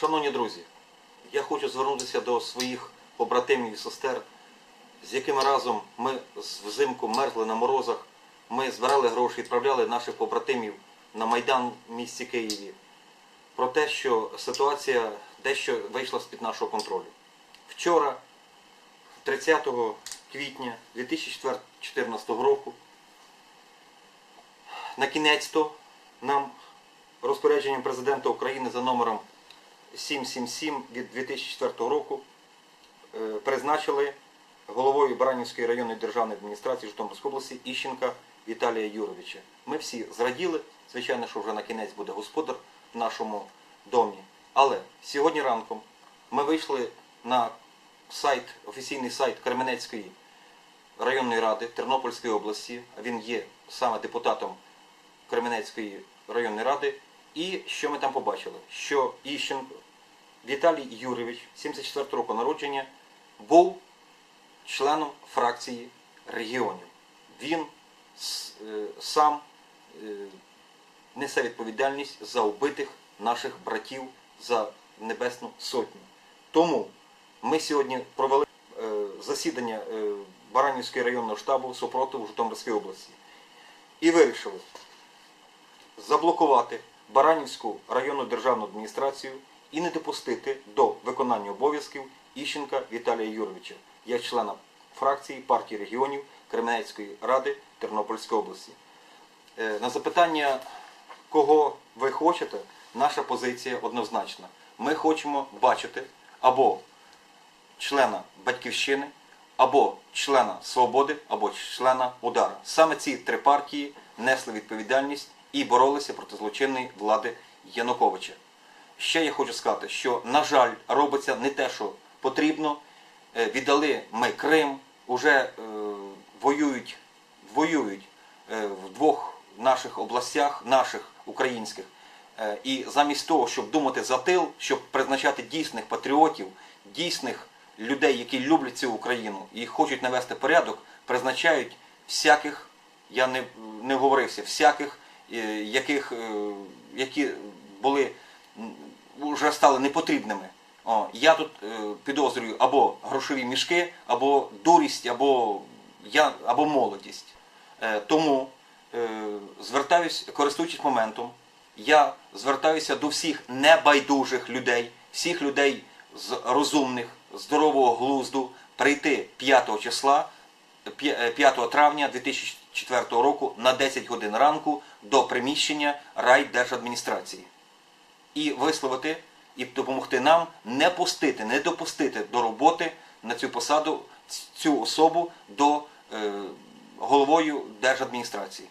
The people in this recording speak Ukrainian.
Шановні друзі, я хочу звернутися до своїх побратимів і сестер, з якими разом ми взимку мерзли на морозах. Ми збирали гроші, відправляли наших побратимів на Майдан в місті Києві. Про те, що ситуація дещо вийшла з-під нашого контролю. Вчора, 30 квітня 2014 року, на кінець-то нам розпорядженням президента України за номером 777 від 2004 року е, призначили головою Баранівської районної державної адміністрації Житомирської області Іщенка Віталія Юровича. Ми всі зраділи, звичайно, що вже на кінець буде господар в нашому домі. Але сьогодні ранком ми вийшли на сайт, офіційний сайт Кременецької районної ради Тернопільської області, він є саме депутатом Кременецької районної ради. І що ми там побачили? Що Іщенко Віталій Юрійович, 74 року народження, був членом фракції регіонів. Він е, сам е, несе відповідальність за убитих наших братів за Небесну Сотню. Тому ми сьогодні провели е, засідання Баранівського районного штабу супротиву Житомирської області і вирішили заблокувати Баранівську районну державну адміністрацію і не допустити до виконання обов'язків Іщенка Віталія Юровича як члена фракції партії регіонів Кременецької ради Тернопільської області. Е, На запитання, кого ви хочете, наша позиція однозначна. Ми хочемо бачити або члена Батьківщини, або члена Свободи, або члена Удара. Саме ці три партії несли відповідальність і боролися проти злочинної влади Януковича. Ще я хочу сказати, що, на жаль, робиться не те, що потрібно. Е, Віддали ми Крим, уже е, воюють, воюють е, в двох наших областях, наших українських. Е, І замість того, щоб думати за тил, щоб призначати дійсних патріотів, дійсних людей, які люблять цю Україну і хочуть навести порядок, призначають всяких, я не, не говорився, всяких, яких, е, які були вже стали непотрібними. О, я тут е, підозрюю або грошові мішки, або дурість, або, я, або молодість. Е, тому е, звертаюсь, користуючись моментом, я звертаюся до всіх небайдужих людей, всіх людей з розумних, здорового глузду, прийти 5 числа, е, 5 травня 2004 року на 10 годин ранку до приміщення райдержадміністрації і висловити і допомогти нам не пустити, не допустити до роботи на цю посаду цю особу до е, головою держадміністрації.